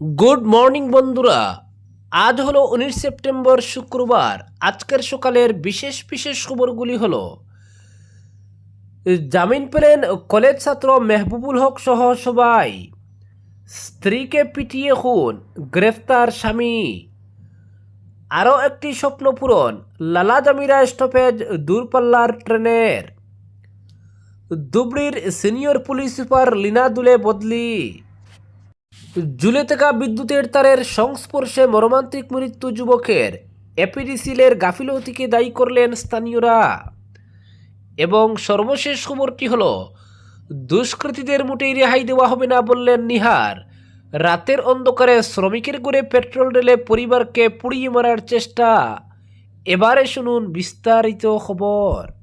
Good morning বন্ধুরা। আজ হলো উনিশ সেপ্টেম্বর শুক্রবার। আজকের সকালের বিশেষ বিশেষ খবরগুলি হল, জামিন পেলেন কলেজ ছাত্র মেহবুবুল হক সহ সবাই। স্ত্রীকে পিটিয়ে খুন, গ্রেফতার স্বামী। আরও একটি স্বপ্ন পূরণ, লালা জামিরা স্টপেজ দূরপাল্লার ট্রেনের। ধুবড়ির senior police super Leena Dule বদলি। ঝুলে থাকা বিদ্যুতের তারের সংস্পর্শে মর্মান্তিক মৃত্যু যুবকের। এপিডিসিলের গাফিলতিকে দায়ী করলেন স্থানীয়রা। এবং সর্বশেষ খবরটি হল, দুষ্কৃতীদের মোটেই রেহাই দেওয়া হবে না বললেন নিহার। রাতের অন্ধকারে শ্রমিকের করে পেট্রোল ঢেলে পরিবারকে পুড়িয়ে মারার চেষ্টা। এবারে শুনুন বিস্তারিত খবর।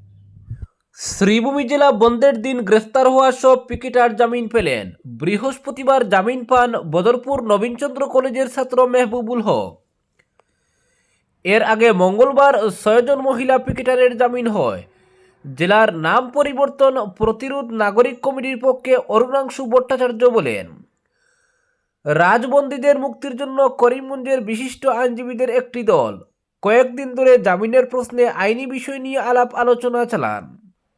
শ্রীভূমি জেলা বন্ধের দিন গ্রেফতার হওয়া সব পিকেটার জামিন পেলেন। বৃহস্পতিবার জামিন পান বদরপুর নবীনচন্দ্র কলেজের ছাত্র মেহবুবুল হক। এর আগে মঙ্গলবার ছয়জন মহিলা পিকেটারের জামিন হয়। জেলার নাম পরিবর্তন প্রতিরোধ নাগরিক কমিটির পক্ষে অরুণাংশু ভট্টাচার্য বলেন। রাজবন্দীদের মুক্তির জন্য করিমগঞ্জের বিশিষ্ট আইনজীবীদের একটি দল। কয়েকদিন ধরে জামিনের প্রশ্নে আইনি বিষয় নিয়ে আলাপ আলোচনা চালান।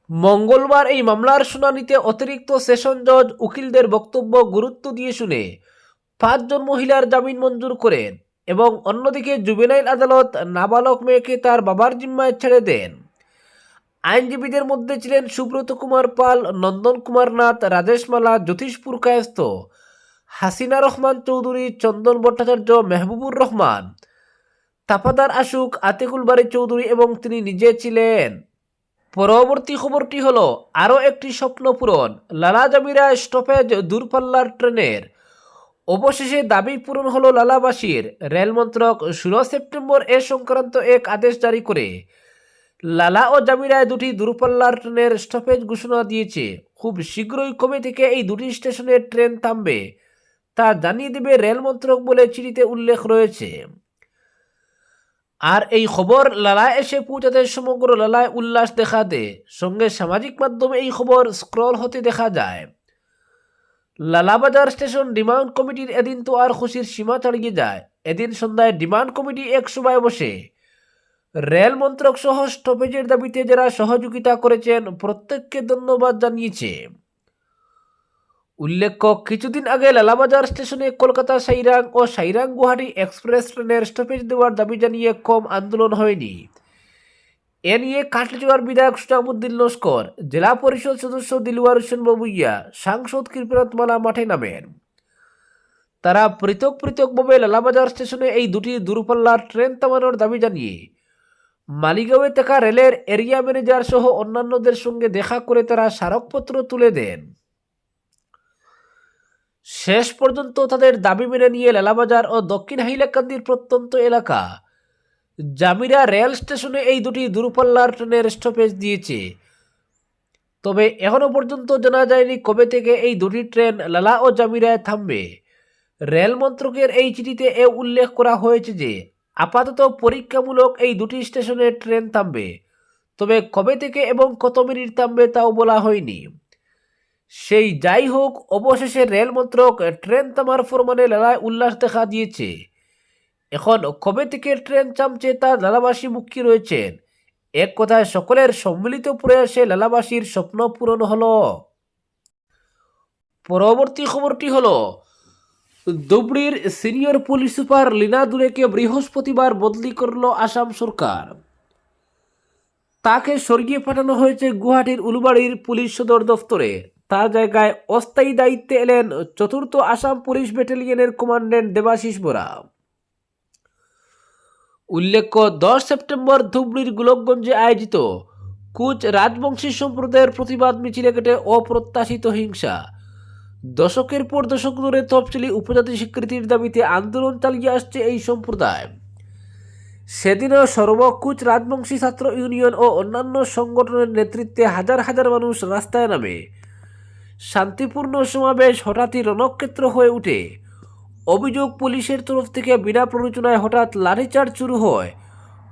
মঙ্গলবার এই মামলার শুনানিতে অতিরিক্ত সেশন জজ উকিলদের বক্তব্য গুরুত্ব দিয়ে শুনে পাঁচজন মহিলার জামিন মঞ্জুর করেন এবং অন্যদিকে জুবেনাইল আদালত নাবালক মেয়েকে তার বাবার জিম্মায় ছেড়ে দেন। আইনজীবীদের মধ্যে ছিলেন সুব্রত কুমার পাল, নন্দন কুমার নাথ, রাজেশ মালা, জ্যোতিষপুর কায়স্থ, হাসিনা রহমান চৌধুরী, চন্দন ভট্টাচার্য, মেহবুবুর রহমান তাপাদার আশুক, আতিকুল বাড়ি চৌধুরী এবং তিনি নিজে ছিলেন। পরবর্তী খবরটি হলো, আরও একটি স্বপ্ন পূরণ, লালা জামিরা স্টপেজ দূরপাল্লার ট্রেনের। অবশেষে দাবি পূরণ হলো লালাবাসীর। রেল মন্ত্রক ষোলো সেপ্টেম্বর এ সংক্রান্ত এক আদেশ জারি করে। লালা ও জামিরায় দুটি দূরপাল্লার ট্রেনের স্টপেজ ঘোষণা দিয়েছে। খুব শীঘ্রই কবে থেকে এই দুটি স্টেশনের ট্রেন থামবে, তা জানিয়ে দেবে রেল মন্ত্রক বলে চিঠিতে উল্লেখ রয়েছে। আর এই খবর লালায় এসে পৌঁছাতে সমগ্র লালায় উল্লাস দেখা দেয়। সঙ্গে সামাজিক মাধ্যমে এই খবর স্ক্রল হতে দেখা যায়। লালাবাজার স্টেশন ডিমান্ড কমিটির এদিন তো আর খুশির সীমা ছাড়িয়ে যায়। এদিন সন্ধ্যায় ডিমান্ড কমিটি এক সভায় বসে। রেল মন্ত্রক সহ স্টপেজের দাবিতে যারা সহযোগিতা করেছেন, প্রত্যেককে ধন্যবাদ জানিয়েছে। উল্লেখ্য, কিছুদিন আগে লালাবাজার স্টেশনে কলকাতা সাইরাং ও সাইরাং গুয়াহাটি এক্সপ্রেস ট্রেনের স্টপেজ দেওয়ার দাবি জানিয়ে কম আন্দোলন হয়নি। এ নিয়ে কাটলিচুয়ার বিধায়ক সুজামুদ্দিন লস্কর, জেলা পরিষদ সদস্য দিলওয়ার হোসেন বাবুইয়া, সাংসদ কৃপনাথ মালা মাঠে নামেন। তারা পৃথক পৃথকভাবে লালাবাজার স্টেশনে এই দুটি দূরপাল্লার ট্রেন থামানোর দাবি জানিয়ে, মালিগাঁওয়ে থাকা রেলের এরিয়া ম্যানেজার সহ অন্যান্যদের সঙ্গে দেখা করে তারা স্মারকপত্র তুলে দেন। শেষ পর্যন্ত তাদের দাবি মেনে নিয়ে লালাবাজার ও দক্ষিণ হাইলাকান্দির প্রত্যন্ত এলাকা। জামিরা রেল স্টেশনে এই দুটি দূরপাল্লার ট্রেনের স্টপেজ দিয়েছে। তবে এখনও পর্যন্ত জানা যায়নি কবে থেকে এই দুটি ট্রেন লালা ও জামিরায় থামবে। রেল মন্ত্রকের এই চিঠিতে এ উল্লেখ করা হয়েছে যে, আপাতত পরীক্ষামূলক এই দুটি স্টেশনে ট্রেন থামবে। তবে কবে থেকে এবং কত মিনিট থামবে তাও বলা হয়নি। সেই যাই হোক অবশেষে রেল মন্ত্রক ট্রেন থামার ফরমানে লালায় উল্লাস দেখা দিয়েছে। এখন কবে থেকে ট্রেন চামছে তা লালাবাসী মুখী রয়েছেন? এক কথায় সকলের সম্মিলিত প্রয়াসে লালাবাসীর স্বপ্ন পূরণ হলো। পরবর্তী খবরটি হলো, ধুবড়ির সিনিয়র পুলিশ সুপার লীনা দুলেকে বৃহস্পতিবার বদলি করল আসাম সরকার। তাকে সরিয়ে পাঠানো হয়েছে গুয়াহাটির উলুবাড়ির পুলিশ সদর দফতরে। তার জায়গায় অস্থায়ী দায়িত্বে এলেন চতুর্থ আসাম পুলিশ ব্যাটালিয়নের কমান্ডেন্ট দেবাশিস বোরা। উল্লেখ্য, দশ সেপ্টেম্বর ধুবড়ির গোলকগঞ্জে আয়োজিত কুচ রাজবংশী সম্প্রদায়ের প্রতিবাদ মিছিলে কেটে অপ্রত্যাশিত হিংসা। দশকের পর দশক ধরে তফসিলি উপজাতি স্বীকৃতির দাবিতে আন্দোলন চালিয়ে আসছে এই সম্প্রদায়। সেদিনও সর্বকুচ রাজবংশী ছাত্র ইউনিয়ন ও অন্যান্য সংগঠনের নেতৃত্বে হাজার হাজার মানুষ রাস্তায় নামে। শান্তিপূর্ণ সমাবেশ হঠাৎই রণক্ষেত্র হয়ে ওঠে অভিযোগ পুলিশের তরফ থেকে বিনা প্ররোচনায় হঠাৎ লাঠিচার্জ শুরু হয়।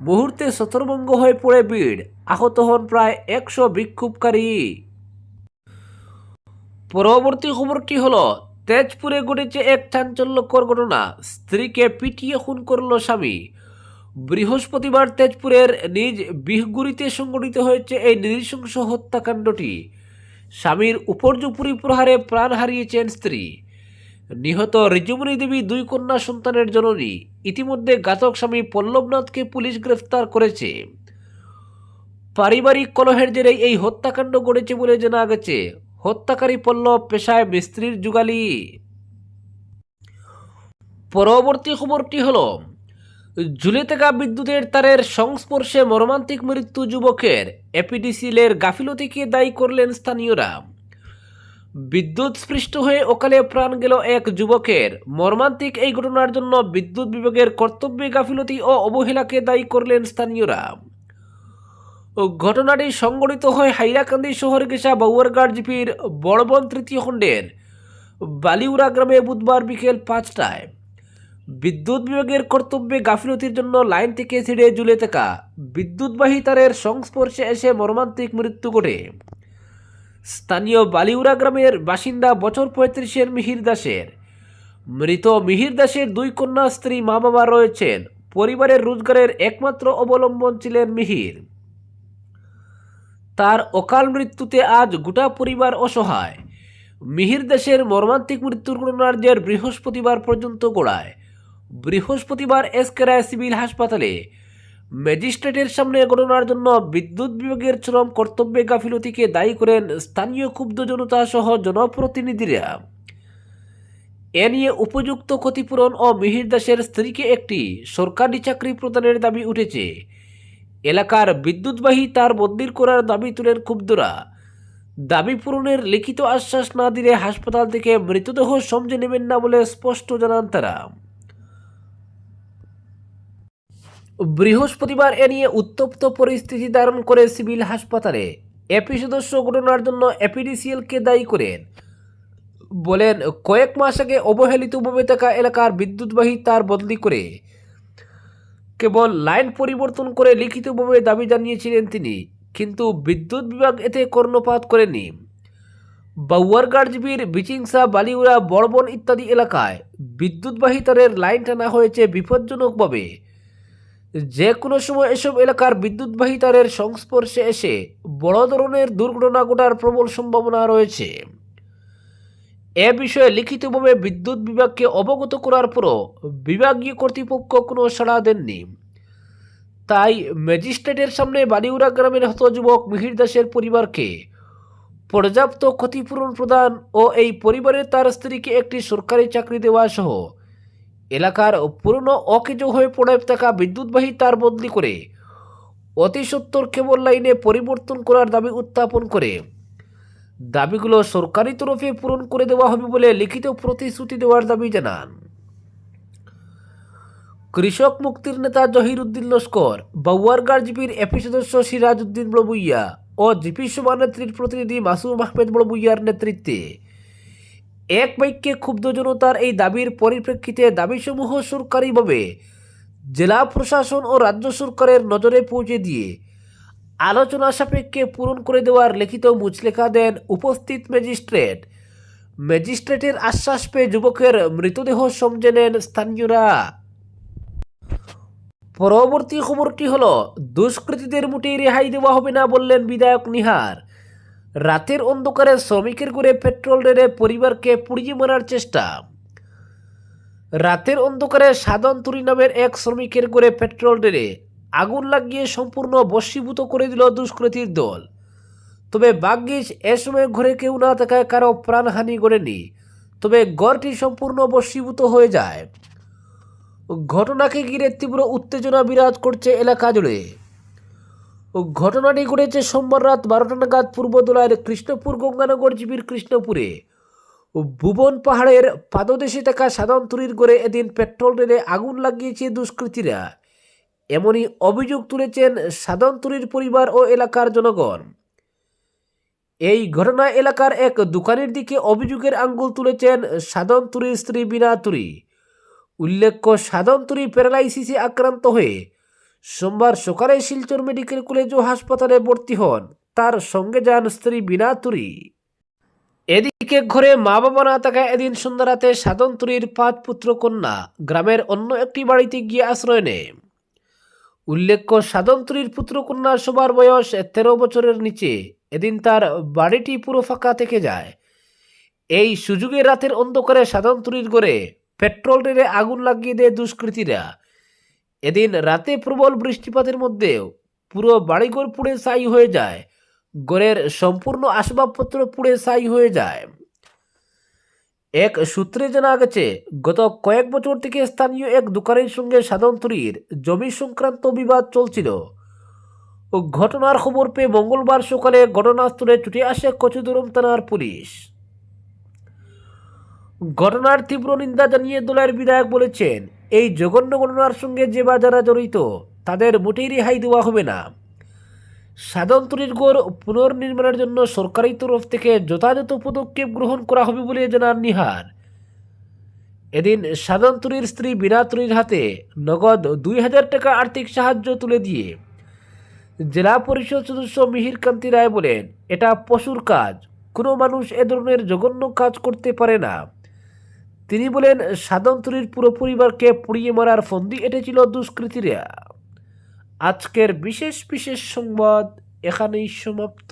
মুহূর্তে ছত্রভঙ্গ হয়ে পড়ে ভিড়। আহত হন প্রায় একশো বিক্ষোভকারী। পরবর্তী খবরটি হল, তেজপুরে ঘটেছে এক চাঞ্চল্যকর ঘটনা। স্ত্রীকে পিটিয়ে খুন করল স্বামী। বৃহস্পতিবার তেজপুরের নিজ বিহগুড়িতে সংঘটিত হয়েছে এই নৃশংস হত্যাকাণ্ডটি। স্বামীর উপর্যুপুরি প্রহারে প্রাণ হারিয়েছেন স্ত্রী। নিহত ঋজুমণি দেবী দুই কন্যা সন্তানের জননী। ইতিমধ্যে ঘাতক স্বামী পল্লবনাথকে পুলিশ গ্রেফতার করেছে। পারিবারিক কলহের জেরে এই হত্যাকাণ্ড ঘটেছে বলে জানা গেছে। হত্যাকারী পল্লব পেশায় মিস্ত্রির যুগালি। পরবর্তী খবরটি হল ঝুলে থাকা বিদ্যুতের তারের সংস্পর্শে মর্মান্তিক মৃত্যু যুবকের, এপিডিসিলের গাফিলতিকে দায়ী করলেন স্থানীয়রা। বিদ্যুৎ স্পৃষ্ট হয়ে অকালে প্রাণ গেল এক যুবকের। মর্মান্তিক এই ঘটনার জন্য বিদ্যুৎ বিভাগের কর্তব্যে গাফিলতি ও অবহেলাকে দায়ী করলেন স্থানীয়রা। ঘটনাটি সংঘটিত হয় হাইলাকান্দি শহর গেছা বাউয়ারঘাট জিপির বড়বন তৃতীয় খণ্ডের বালিউরা গ্রামে বুধবার বিকেল পাঁচটায়। বিদ্যুৎ বিভাগের কর্তব্যে গাফিলতির জন্য লাইন থেকে ছিঁড়ে ঝুলে থাকা বিদ্যুৎবাহী তারের সংস্পর্শে এসে মর্মান্তিক মৃত্যু ঘটে। স্থানীয় বালিউরা গ্রামের বাসিন্দা বছর পঁয়ত্রিশের মিহির দাসের। মৃত মিহির দাসের দুই কন্যা স্ত্রী মা বাবা রয়েছেন। পরিবারের রোজগারের একমাত্র অবলম্বন ছিলেন মিহির। তার অকাল মৃত্যুতে আজ গোটা পরিবার অসহায়। মিহির দেশের মর্মান্তিক মৃত্যুর ঘটনার জের বৃহস্পতিবার পর্যন্ত গোড়ায়। বৃহস্পতিবার এসকে রায় সিভিল হাসপাতালে। ম্যাজিস্ট্রেটের সামনে ঘটনার জন্য বিদ্যুৎ বিভাগের চরম কর্তব্যে গাফিলতিকে দায়ী করেন স্থানীয় ক্ষুব্ধ জনতা সহ জনপ্রতিনিধিরা। এ নিয়ে উপযুক্ত ক্ষতিপূরণ ও মিহির দাসের স্ত্রীকে একটি সরকারি চাকরি প্রদানের দাবি উঠেছে। এলাকার বিদ্যুৎবাহী তার বদলির করার দাবি তুলেন ক্ষুব্ধরা। দাবি পূরণের লিখিত আশ্বাস না দিলে হাসপাতাল থেকে মৃতদেহ সমঝে নেবেন না বলে স্পষ্ট জানান তারা। বৃহস্পতিবার এ নিয়ে উত্তপ্ত পরিস্থিতি ধারণ করে সিভিল হাসপাতালে এপি সদস্য ঘটনার জন্য এপিডিসিএলকে দায়ী করেন। বলেন, কয়েক মাস আগে অবহেলিতভাবে থাকা এলাকার বিদ্যুৎবাহী তার বদলি করে কেবল লাইন পরিবর্তন করে লিখিতভাবে দাবি জানিয়েছিলেন তিনি, কিন্তু বিদ্যুৎ বিভাগ এতে কর্ণপাত করেনি। বাউয়ারঘাট জিবির বিচিংসা বালিউরা বড়বন ইত্যাদি এলাকায় বিদ্যুৎবাহী তারের লাইন টানা হয়েছে বিপজ্জনকভাবে। যে কোনো সময় এসব এলাকার বিদ্যুৎবাহী তারের সংস্পর্শে এসে বড় ধরনের দুর্ঘটনা ঘটার প্রবল সম্ভাবনা রয়েছে। এ বিষয়ে লিখিতভাবে বিদ্যুৎ বিভাগকে অবগত করার পরও বিভাগীয় কর্তৃপক্ষ কোনো সাড়া দেননি। তাই ম্যাজিস্ট্রেটের সামনে বালিউরা গ্রামের হত যুবক মিহির দাসের পরিবারকে পর্যাপ্ত ক্ষতিপূরণ প্রদান ও এই পরিবারের তার স্ত্রীকে একটি সরকারি চাকরি দেওয়া সহ এলাকার পুরনো অকেজো হয়ে পড়ে থাকা বিদ্যুৎবাহী তার বদলি করে অতি সত্তর কেবল লাইনে পরিবর্তন করার দাবি উত্থাপন করে। দাবিগুলো সরকারি তরফে পূরণ করে দেওয়া হবে বলে লিখিত প্রতিশ্রুতি দেওয়ার দাবি জানান। কৃষক মুক্তির নেতা জহির উদ্দিন লস্কর বাউয়ারগার জিপির এপি সদস্য সিরাজ উদ্দিন বড়বুইয়া ও জিপি সভানেত্রীর প্রতিনিধি মাসুম আহমেদ বড়বুইয়ার নেতৃত্বে এক বাক্যে ক্ষুব্ধ জনতার এই দাবির পরিপ্রেক্ষিতে দাবিসমূহ সরকারিভাবে জেলা প্রশাসন ও রাজ্য সরকারের নজরে পৌঁছে দিয়ে আলোচনা সাপেক্ষে পূরণ করে দেওয়ার লিখিত মুচলেখা দেন উপস্থিত ম্যাজিস্ট্রেট। ম্যাজিস্ট্রেটের আশ্বাস পেয়ে যুবকের মৃতদেহ সমঝে নেন স্থানীয়রা। পরবর্তী খবরটি হল, দুষ্কৃতীদের মোটেই রেহাই দেওয়া হবে না বললেন বিধায়ক নিহার। রাতের অন্ধকারে শ্রমিকের করে পেট্রোল ঢেলে পরিবারকে পুড়িয়ে মারার চেষ্টা। রাতের অন্ধকারে সাধন তুরি নামের এক শ্রমিকের করে পেট্রোল ঢেলে আগুন লাগিয়ে সম্পূর্ণ বশীভূত করে দিল দুষ্কৃতীর দল। তবে ভাগ্যিস এ সময় ঘরে কেউ না থাকায় কারও প্রাণহানি ঘটেনি। তবে গড়টি সম্পূর্ণ বশীভূত হয়ে যায়। ঘটনাকে ঘিরে তীব্র উত্তেজনা বিরাজ করছে এলাকা জুড়ে। ঘটনাটি ঘটেছে সোমবার রাত বারোটা নাগাদ পূর্বদোলার কৃষ্ণপুর গঙ্গানগর জীবীর কৃষ্ণপুরে। ভুবন পাহাড়ের পাদদেশে থাকা সাধারণ তুরির করে এদিন পেট্রোল ঢেলে আগুন লাগিয়েছে দুষ্কৃতীরা। এমনই অভিযোগ তুলেছেন সাধন তুরির পরিবার ও এলাকার জনগণ। এই ঘটনা এলাকার এক দোকানের দিকে অভিযোগের আঙ্গুল তুলেছেন সাধন তুরির স্ত্রী বিনা তুরি। উল্লেখ্য সাধন তুরি প্যারালাইসিসে আক্রান্ত হয়ে সোমবার সকালে শিলচর মেডিকেল কলেজ ও হাসপাতালে ভর্তি হন। তার সঙ্গে যান স্ত্রী বিনা তুরি। এদিকে ঘরে মা বাবা না থাকায় এদিন সন্ধ্যা রাতে সাধনতুরীর পাঁচ পুত্র কন্যা গ্রামের অন্য একটি বাড়িতে গিয়ে আশ্রয় নেয়। উল্লেখ্য সাধনতুরীর পুত্র কন্যা সবার বয়স তেরো বছরের নিচে। এদিন তার বাড়িটি পুরো ফাঁকা থেকে যায়। এই সুযোগে রাতের অন্ধকারে সাধনতুরীর ঘরে পেট্রোল ঢেলে আগুন লাগিয়ে দেয় দুষ্কৃতীরা। এদিন রাতে প্রবল বৃষ্টিপাতের মধ্যেও পুরো বাড়িঘর পুড়ে ছাই হয়ে যায়। ঘরের সম্পূর্ণ আসবাবপত্র পুড়ে ছাই হয়ে যায়। এক সূত্রে জানা গেছে, গত কয়েক বছর থেকে স্থানীয় এক দোকানের সঙ্গে সাধনতুরীর জমি সংক্রান্ত বিবাদ চলছিল। ঘটনার খবর পেয়ে মঙ্গলবার সকালে ঘটনাস্থলে ছুটে আসে কচুদুরম থানার পুলিশ। ঘটনার তীব্র নিন্দা জানিয়ে দলের বিধায়ক বলেছেন এই জঘন্য ঘটনার সঙ্গে যে বা যারা জড়িত, তাদের মোটেই রেহাই দেওয়া হবে না। সাধনতুরীর গড় পুনর্নির্মাণের জন্য সরকারি তরফ থেকে যথাযথ পদক্ষেপ গ্রহণ করা হবে বলে জানান নিহার। এদিন সাধনতুরীর স্ত্রী বিনাতুরীর হাতে নগদ দুই হাজার টাকা আর্থিক সাহায্য তুলে দিয়ে জেলা পরিষদ সদস্য মিহির কান্তি রায় বলেন, এটা পশুর কাজ। কোনো মানুষ এ ধরনের জঘন্য কাজ করতে পারে না। তিনি বলেন সাধনতুরীর পুরো পরিবারকে পুড়িয়ে মারার ফন্দি এঁটেছিল দুষ্কৃতীরা। আজকের বিশেষ বিশেষ সংবাদ এখানেই সমাপ্ত।